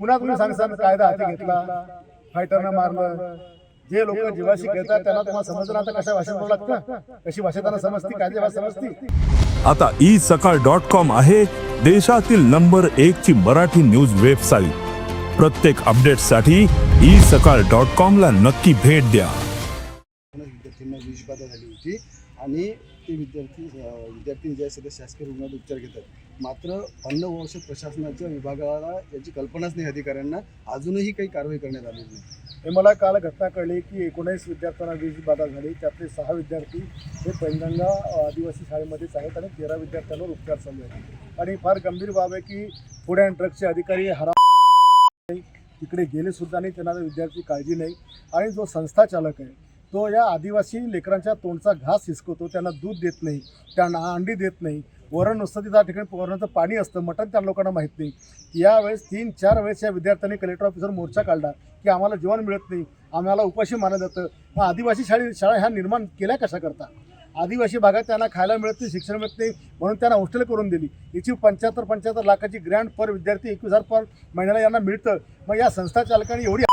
पुन्हा तुम्ही सांगता कायदा हाती घेतला फायटरनं मारलं जे लोक जीवाशी खेळतात त्यांना तुम्हाला समजलं आता कशा भाषेत बोलावं लागतं? कशी भाषा त्यांना समजती कायदे भाषा समजती? आता ई सकाळ डॉट कॉम आहे देशातील नंबर एक ची मराठी न्यूज वेबसाईट. प्रत्येक अपडेटसाठी ई सकाळ डॉट कॉम ला नक्की भेट द्या. विषबाधा झाली होती आणि ते विद्यार्थी विद्यार्थी जे सध्या शासकीय रुग्णालयात उपचार घेतात. मात्र अन्न व औषध प्रशासनाच्या विभागाला याची कल्पनाच नाही अधिकाऱ्यांना. अजूनही काही कारवाई करण्यात आलेली नाही. हे मला काल घटना कळली की एकोणीस विद्यार्थ्यांना वीज बाधा झाली. त्यातले सहा विद्यार्थी हे पैनगंगा आदिवासी शाळेमध्येच आहेत आणि तेरा विद्यार्थ्यांवर उपचार चालू आहेत. आणि फार गंभीर बाब आहे की फूड अँड ड्रग्सचे अधिकारी हरा तिकडे गेले सुद्धा नाही त्यांना विद्यार्थी काळजी नाही. आणि जो संस्था चालक आहे तो या आदिवासी लेकरांच्या तोंडचा घास हिसकवतो त्यांना दूध देत नाही त्यांना अंडी देत नाही वरण नुसतं त्या ठिकाणी वरणाचं पाणी असतं मटण त्या लोकांना माहीत नाही. यावेळेस तीन चार वेळेस या विद्यार्थ्यांनी कलेक्टर ऑफिसर मोर्चा काढला की आम्हाला जेवण मिळत नाही आम्हाला उपाशी मानलं जातं. मग आदिवासी शाळे शाळा ह्या निर्माण केल्या कशा करता? आदिवासी भागात त्यांना खायला मिळत नाही शिक्षण मिळत नाही म्हणून त्यांना हॉस्टेल करून दिली. याची पंच्याहत्तर पंच्याहत्तर लाखाची ग्रँड पर विद्यार्थी एकवीस हजार पर महिन्याला यांना मिळतं. मग या संस्था चालकांनी एवढी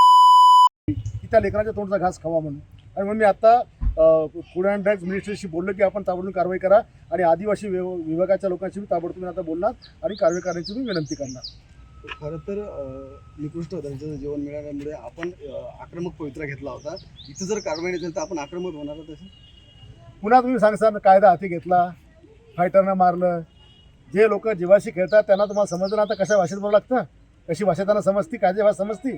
की त्या लेकरांच्या तोंडचा घास खावा म्हणून. आणि म्हणून मी आता फूड अँड ड्रग्ज मिनिस्ट्रीशी बोललो की आपण ताबडतोब कारवाई करा आणि आदिवासी विभ- विभागाच्या लोकांशी मी ताबडतोब मी आता बोलणार आणि कारवाई करण्याची मी विनंती करणार. खरं तर निकृष्ट दर्जाचं जेवण मिळाल्यामुळे आपण आक्रमक पवित्रा घेतला होता. इथं जर कारवाई नाही तर आपण आक्रमक होणार तसं? पुन्हा तुम्ही सांगता कायदा हाती घेतला फायटरनं मारलं. जे लोक जीवाशी खेळतात त्यांना तुम्हाला समजलं आता कशा भाषेत बोलावं लागतं? कशी भाषा त्यांना समजती कायदे भाषा समजती?